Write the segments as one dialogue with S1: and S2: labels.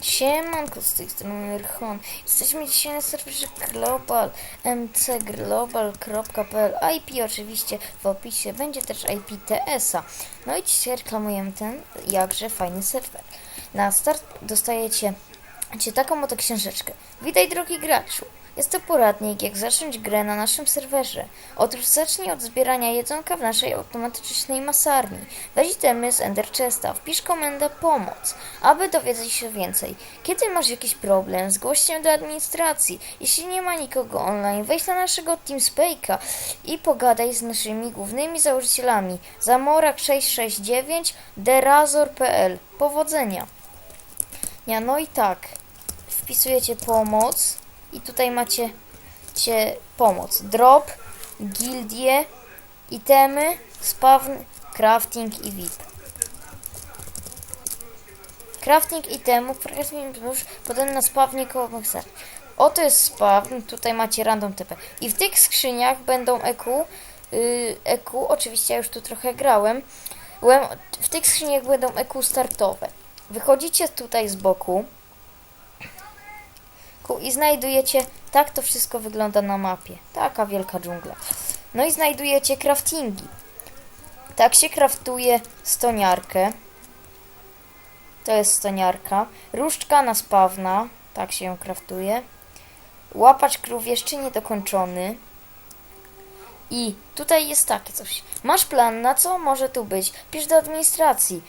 S1: Siemanko, z tej strony Rchon. Jesteśmy dzisiaj na serwerze global mcglobal.pl IP oczywiście w opisie, będzie też IP TS-a. No i dzisiaj reklamujemy ten jakże fajny serwer. Na start dostajecie taką oto książeczkę. Witaj drogi graczu. Jest to poradnik, jak zacząć grę na naszym serwerze. Otóż zacznij od zbierania jedzonka w naszej automatycznej masarni. Weź temy z Ender Chesta, wpisz komendę pomoc, aby dowiedzieć się więcej. Kiedy masz jakiś problem, zgłoś się do administracji. Jeśli nie ma nikogo online, wejdź na naszego TeamSpake'a i pogadaj z naszymi głównymi założycielami. Zamorak669, derazor.pl. Powodzenia! Ja, no i tak. Wpisujecie pomoc i tutaj macie cię pomoc. Drop, gildie, itemy, spawn, crafting i VIP. Crafting itemów, już potem na spawnie koło Maxer. Oto jest spawn, tutaj macie random TP. I w tych skrzyniach będą EQ, yy, EQ, oczywiście ja już tu trochę grałem. W tych skrzyniach będą EQ startowe. Wychodzicie tutaj z boku ku- i znajdujecie, tak to wszystko wygląda na mapie. Taka wielka dżungla. No i znajdujecie craftingi. Tak się kraftuje stoniarkę. To jest stoniarka. Różdżka na spawna. Tak się ją kraftuje. Łapacz krów jeszcze niedokończony. I tutaj jest takie coś. Masz plan na co może tu być? Pisz do administracji.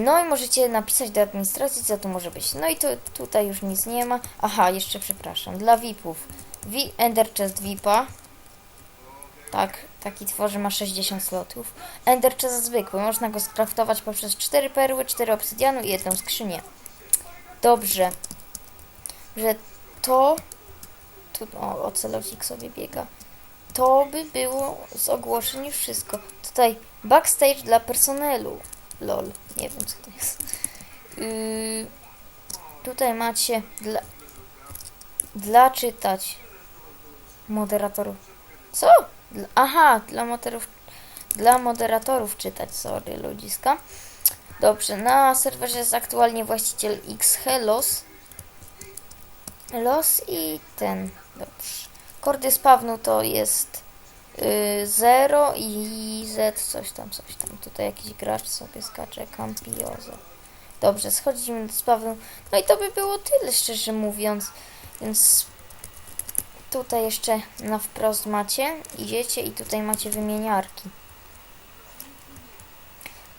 S1: No i możecie napisać do administracji, co tu może być. No i to tutaj już nic nie ma. Aha, jeszcze przepraszam. Dla VIP-ów. Vi Ender Chest VIPa. Tak, taki tworzy ma 60 slotów. Ender Chest zwykły. Można go skraftować poprzez 4 perły, 4 obsydianu i jedną skrzynię. Dobrze. Że to... Tu, o, ocelocik sobie biega. To by było z ogłoszeń wszystko. Tutaj backstage dla personelu. Lol, nie wiem co to jest. Yy, tutaj macie dla, dla czytać moderatorów. Co? Dla, aha, dla moderatorów, dla moderatorów czytać, sorry ludziska. Dobrze, na serwerze jest aktualnie właściciel X Helos. Los i ten. Dobrze. Kordy spawnu to jest 0 i Z coś tam, coś tam. Tutaj jakiś gracz sobie skacze, Campiozo. Dobrze, schodzimy do spawnu. No i to by było tyle, szczerze mówiąc. Więc tutaj jeszcze na wprost macie, idziecie i tutaj macie wymieniarki.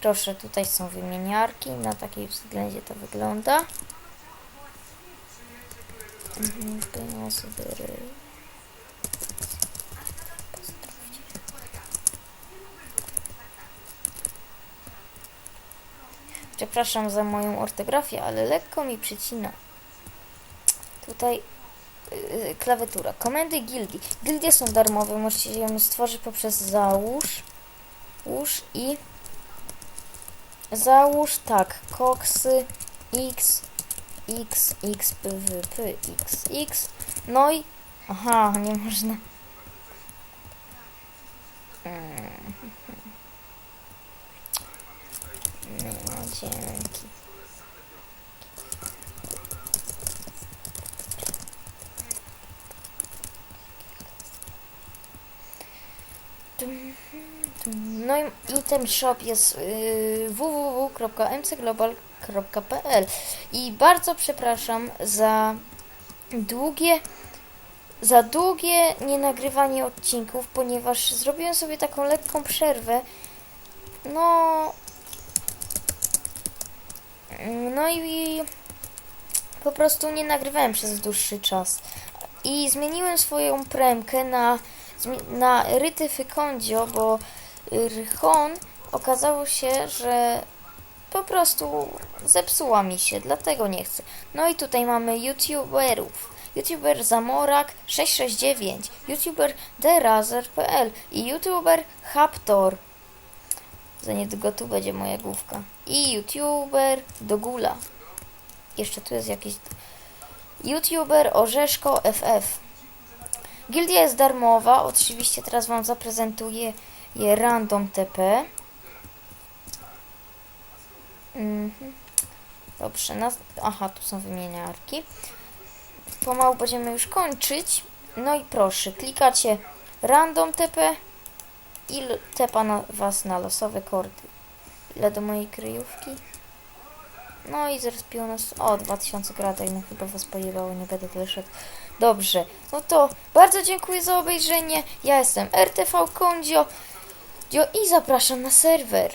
S1: Proszę, tutaj są wymieniarki, na takiej względzie to wygląda. Mhm, Przepraszam za moją ortografię, ale lekko mi przycina. Tutaj yy, klawiatura. Komendy gildii. Gildie są darmowe, możecie ją stworzyć poprzez załóż łóż i załóż tak, koksy x x x p w p x x no i aha, nie można Mm. No, i ten shop jest yy, www.mcglobal.pl i bardzo przepraszam za długie za długie nienagrywanie odcinków, ponieważ zrobiłem sobie taką lekką przerwę. No no i po prostu nie nagrywałem przez dłuższy czas. I zmieniłem swoją premkę na, na Ryty Fykondzio, bo Rychon okazało się, że po prostu zepsuła mi się, dlatego nie chcę. No i tutaj mamy youtuberów. YouTuber Zamorak 669, YouTuber Derazer.pl i YouTuber Haptor. Za niedługo tu będzie moja główka. I YouTuber Dogula. Jeszcze tu jest jakiś... YouTuber Orzeszko FF. Gildia jest darmowa. Oczywiście teraz Wam zaprezentuję je random TP. Mhm. Dobrze, nas... aha, tu są wymieniarki. Pomału będziemy już kończyć. No i proszę, klikacie random TP i tepa na was na losowe kordy. Ile do mojej kryjówki? No i zrespiło nas. O, 2000 gratek, no chyba was pojebało, nie będę tyle szedł. Dobrze, no to bardzo dziękuję za obejrzenie. Ja jestem RTV Kondzio i zapraszam na serwer.